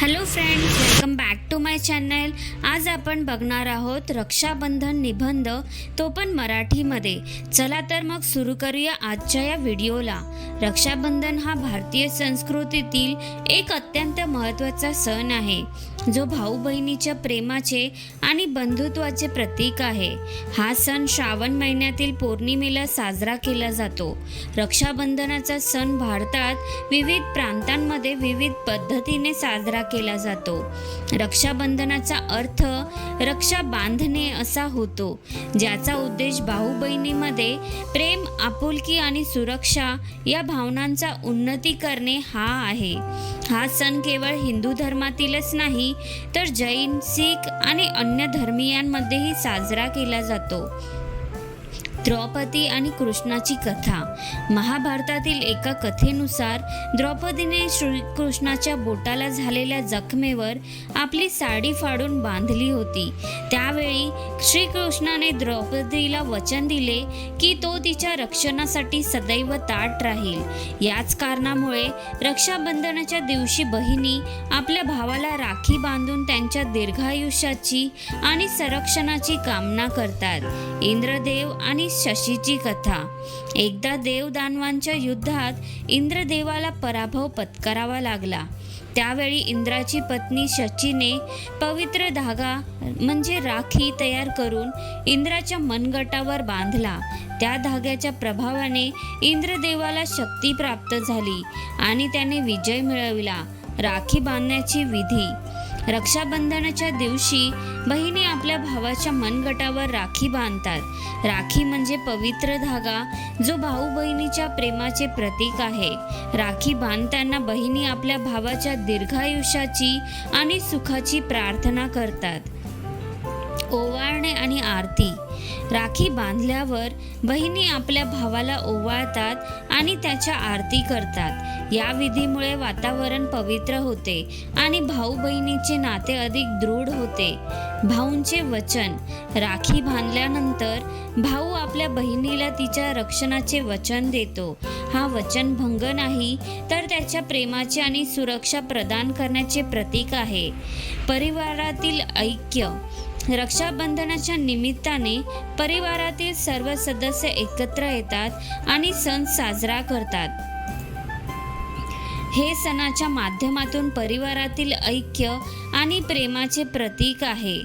Hello friend welcome back to my channel आज आपण बघणार आहोत रक्षाबंधन निबंध तो पण मराठीमध्ये. चला तर मग सुरू करूया आजच्या या व्हिडिओला रक्षाबंधन हा भारतीय संस्कृतीतील एक अत्यंत महत्त्वाचा सण आहे. जो भाऊ बहिणीच्या प्रेमाचे आणि बंधुत्वाचे प्रतीक आहे. हा सण श्रावण महिन्यातील पौर्णिमेला साजरा केला जातो. रक्षाबंधनाचा सण भारतात विविध प्रांतांमध्ये विविध पद्धतीने साजरा केला जातो. रक्षाबंधनाचा अर्थ रक्षा बांधणे असा होतो. ज्याचा उद्देश भाऊ बहिणीमध्ये प्रेम आपुलकी आणि सुरक्षा या भावनांचा उन्नती करणे हा आहे. हा सण केवळ हिंदू धर्मातीलच नाही तर जैन सिख आणि अन्य धर्मीयांमध्येही साजरा केला जातो. द्रौपदी आणि कृष्णाची कथा. महाभारतातील एका कथेनुसार द्रौपदीने श्रीकृष्णाच्या बोटाला झालेल्या जखमेवर आपली साडी फाडून बांधली होती. त्यावेळी श्रीकृष्णाने द्रौपदीला वचन दिले की तो तिच्या रक्षणासाठी सदैव ताट राहील. याच कारणामुळे रक्षाबंधनाच्या दिवशी बहिणी आपल्या भावाला राखी बांधून त्यांच्या दीर्घायुष्याची आणि संरक्षणाची कामना करतात. इंद्रदेव आणि शशीची कथा. एकदा देवदानवांच्या युद्धात इंद्रदेवाला पराभव पत्करावा लागला. त्यावेळी इंद्राची पत्नी शचीने पवित्र धागा म्हणजे राखी तयार करून इंद्राच्या मनगटावर बांधला. त्या धाग्याच्या प्रभावाने इंद्रदेवाला शक्ती प्राप्त झाली आणि त्याने विजय मिळविला. राखी बांधण्याची विधी. रक्षाबंधनाच्या दिवशी बहिणी आपल्या भावाच्या मनगटावर राखी बांधतात. राखी म्हणजे पवित्र धागा जो भाऊ बहिणीच्या प्रेमाचे प्रतीक आहे. राखी बांधताना बहिणी आपल्या भावाच्या दीर्घायुष्याची आणि सुखाची प्रार्थना करतात. ओवाळणे आणि आरती. राखी बांधल्यावर बहिणी आपल्या भावाला ओवाळतात आणि त्याच्या आरती करतात. या विधीमुळे वातावरण पवित्र होते आणि भाऊ बहिणीचे नाते अधिक दृढ होते. भाऊंचे वचन. राखी बांधल्यानंतर भाऊ आपल्या बहिणीला तिच्या रक्षणाचे वचन देतो. हा वचनभंग नाही तर त्याच्या प्रेमाचे आणि सुरक्षा प्रदान करण्याचे प्रतीक आहे. परिवारातील ऐक्य. रक्षाबंधनाच्या निमित्ताने परिवारातील सर्व सदस्य एकत्र येतात आणि सण साजरा करतात. हे सणाच्या माध्यमातून परिवारातील ऐक्य आणि प्रेमाचे प्रतीक आहे.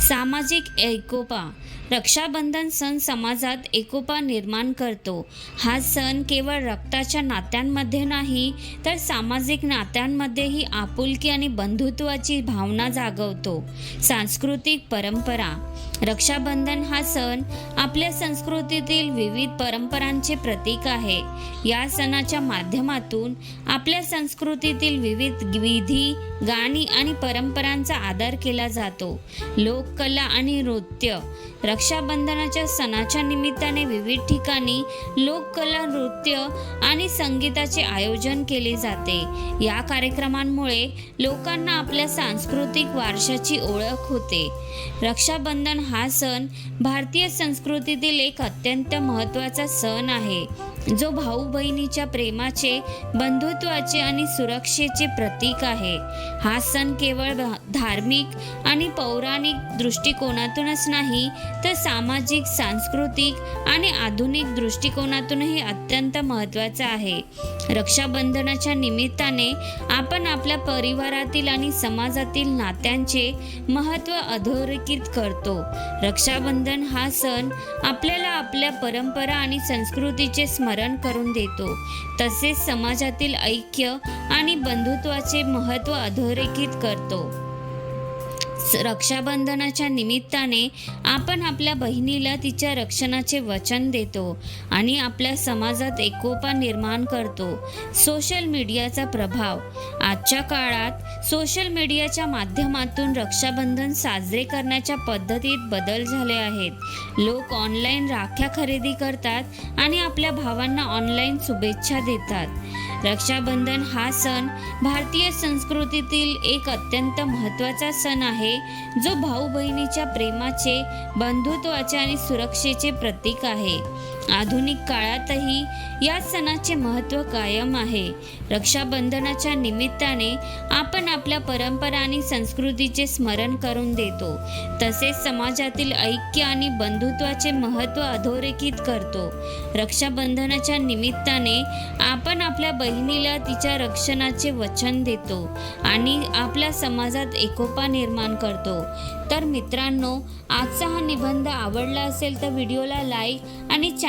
सामाजिक एकोपा रक्षाबंधन सण समाजात एकोपा निर्माण करतो. हा सण केवळ रक्ताच्या नात्यांमध्ये नाही तर सामाजिक नात्यांमध्येही आपुलकी आणि बंधुत्वाची भावना जागवतो. सांस्कृतिक परंपरा. रक्षाबंधन हा सण आपल्या संस्कृतीतील विविध परंपरांचे प्रतीक आहे. या सणाच्या माध्यमातून आपल्या संस्कृतीतील विविध विधी गाणी आणि परंपरांचा आदर केला जातो. लोककला आणि नृत्य रक्षाबंधनाच्या सणाच्या निमित्ताने विविध ठिकाणी लोककला नृत्य आणि संगीताचे आयोजन केले जाते. या कार्यक्रमांमुळे लोकांना आपल्या सांस्कृतिक वारशाची ओळख होते. रक्षाबंधन हा सण भारतीय संस्कृतीतील एक अत्यंत महत्त्वाचा सण आहे. जो भाऊ बहिणीच्या प्रेमाचे बंधुत्वाचे आणि सुरक्षेचे प्रतीक आहे. हा सण केवळ धार्मिक आणि पौराणिक दृष्टिकोनातूनच नाही तर सामाजिक सांस्कृतिक आणि आधुनिक दृष्टिकोनातूनही अत्यंत महत्त्वाचा आहे. रक्षाबंधनाच्या निमित्ताने आपण आपल्या परिवारातील आणि समाजातील नात्यांचे महत्त्व अधोरेखित करतो. रक्षाबंधन हा सण आपल्याला आपल्या परंपरा आणि संस्कृतीचे स्मरण करून देतो. तसेच समाजातील ऐक्य आणि बंधुत्वाचे महत्त्व अधोरेखित करतो. रक्षाबंधनाच्या निमित्ताने आपण आपल्या बहिणीला तिच्या रक्षणाचे वचन देतो आणि आपल्या समाजात एकोपा निर्माण करतो. सोशल मीडियाचा प्रभाव. आजच्या काळात सोशल मीडियाच्या माध्यमातून रक्षाबंधन साजरे करण्याच्या पद्धतीत बदल झाले आहेत. लोक ऑनलाईन राख्या खरेदी करतात आणि आपल्या भावांना ऑनलाईन शुभेच्छा देतात. रक्षाबंधन हा सण भारतीय संस्कृतीतील एक अत्यंत महत्त्वाचा सण आहे. जो भाऊ बहिणीच्या प्रेमाचे बंधुत्वाचे आणि सुरक्षेचे प्रतीक आहे. आधुनिक काळातही या सणाचे महत्त्व कायम आहे. रक्षाबंधनाच्या निमित्ताने आपण आपल्या परंपरा आणि संस्कृतीचे स्मरण करून देतो. तसेच समाजातील ऐक्य आणि बंधुत्वाचे महत्त्व अधोरेखित करतो. रक्षाबंधनाच्या निमित्ताने आपण आपल्या बहिणीला तिच्या रक्षणाचे वचन देतो आणि आपल्या समाजात एकोपा निर्माण करतो. तर मित्रांनो आजचा हा निबंध आवडला असेल तर व्हिडिओला लाईक आणि